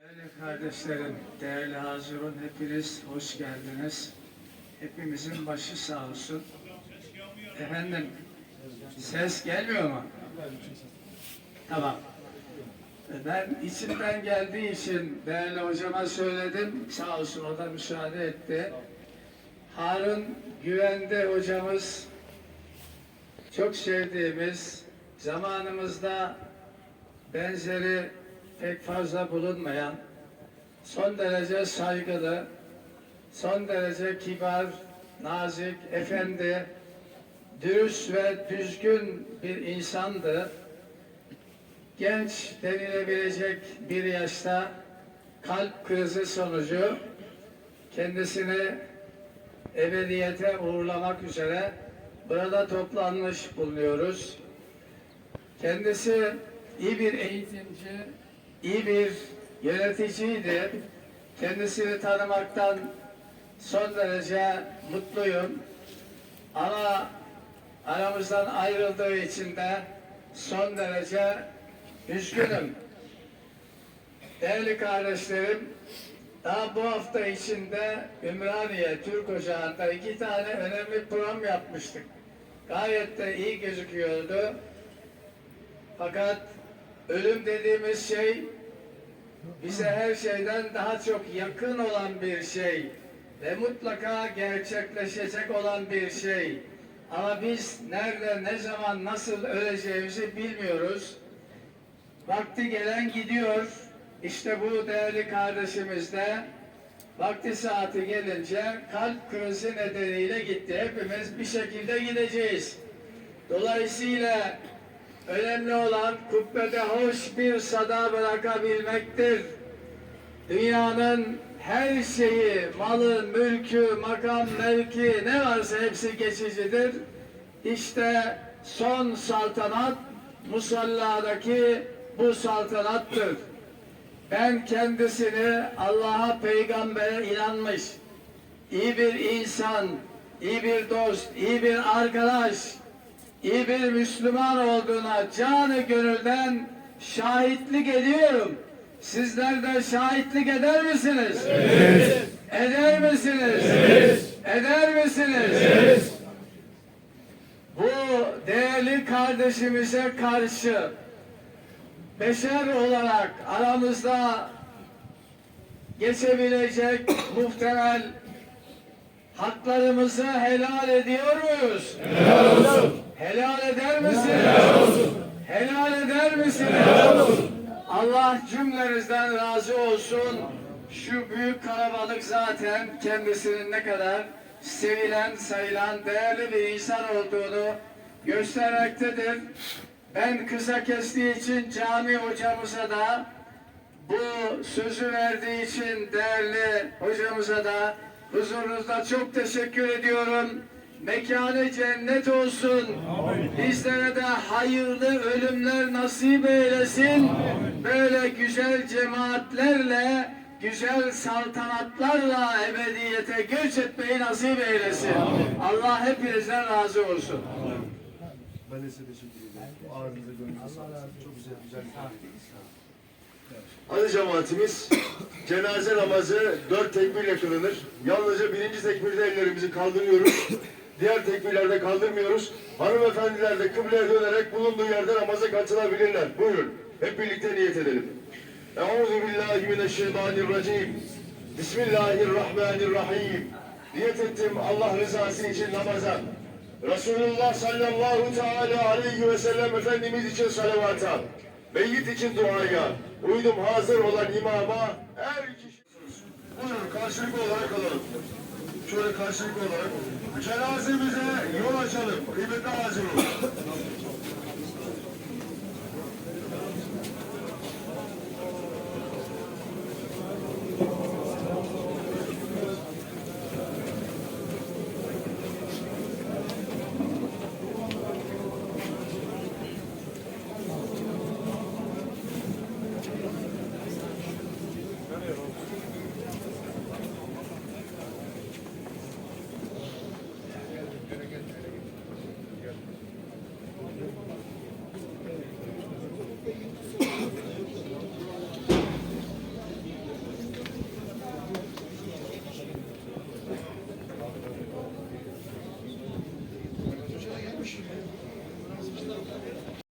Değerli kardeşlerim, değerli hazirun hepiniz hoş geldiniz. Hepimizin başı sağ olsun. Efendim, ses gelmiyor mu? Tamam. Ben içimden geldiği için değerli hocama söyledim. Sağ olsun o da müsaade etti. Harun Güvende hocamız çok sevdiğimiz, zamanımızda benzeri pek fazla bulunmayan, son derece saygılı, son derece kibar, nazik, efendi, dürüst ve düzgün bir insandı. Genç denilebilecek bir yaşta kalp krizi sonucu kendisini ebediyete uğurlamak üzere burada toplanmış bulunuyoruz. Kendisi iyi bir eğitimci, iyi bir yöneticiydi. Kendisini tanımaktan son derece mutluyum. Ama aramızdan ayrıldığı için de son derece üzgünüm. Değerli kardeşlerim, daha bu hafta içinde Ümraniye Türk Ocağı'nda iki tane önemli program yapmıştık. Gayet de iyi gözüküyordu. Fakat ölüm dediğimiz şey bize her şeyden daha çok yakın olan bir şey ve mutlaka gerçekleşecek olan bir şey. Ama biz nerede, ne zaman, nasıl öleceğimizi bilmiyoruz. Vakti gelen gidiyor. İşte bu değerli kardeşimiz de vakti saati gelince kalp krizi nedeniyle gitti. Hepimiz bir şekilde gideceğiz. Dolayısıyla önemli olan kubbede hoş bir sada bırakabilmektir. Dünyanın her şeyi, malı, mülkü, makam, mevki ne varsa hepsi geçicidir. İşte son saltanat musalladaki bu saltanattır. Ben kendisini Allah'a peygambere inanmış, iyi bir insan, iyi bir dost, iyi bir arkadaş, iyi bir Müslüman olduğuna canı gönülden şahitlik ediyorum. Sizler de şahitlik eder misiniz? Evet. Eder misiniz? Evet. Eder misiniz? Evet. Bu değerli kardeşimize karşı beşer olarak aramızda geçebilecek muhtemel haklarımızı helal ediyor muyuz? Helal olsun. Helal eder misiniz? Helal olsun. Helal eder misiniz? Helal olsun. Allah cümlenizden razı olsun. Şu büyük kalabalık zaten kendisinin ne kadar sevilen, sayılan, değerli bir insan olduğunu göstermektedir. Ben kısa kestiği için cami hocamıza da bu sözü verdiği için değerli hocamıza da huzurunuzda çok teşekkür ediyorum. Mekanı cennet olsun. Bizlere de hayırlı ölümler nasip eylesin. Böyle güzel cemaatlerle, güzel saltanatlarla ebediyete göç etmeyi nasip eylesin. Allah hepinizden razı olsun. Ben de size teşekkür ederim. Bu Ağzınıza gönlünüze sağlık. Çok güzel, güzel ifadediniz. Aziz cemaatimiz, cenaze namazı dört tekbirle kılınır. Yalnızca birinci tekbirde ellerimizi kaldırıyoruz. Diğer tekbirlerde kaldırmıyoruz. Hanımefendiler de kıbleye dönerek bulunduğu yerde namaza katılabilirler. Buyurun, hep birlikte niyet edelim. Euzu. Bismillahirrahmanirrahim. Niyet ettim Allah rızası için namaza. Resulullah sallallahu teala aleyhi ve sellem Efendimiz için salavata, meyyit için duaya, uydum hazır olan imama her kişi... Buyurun karşılıklı olarak alalım. Şöyle karşılıklı olarak. Cenazemize yol açalım. Kıymetli hazır olun.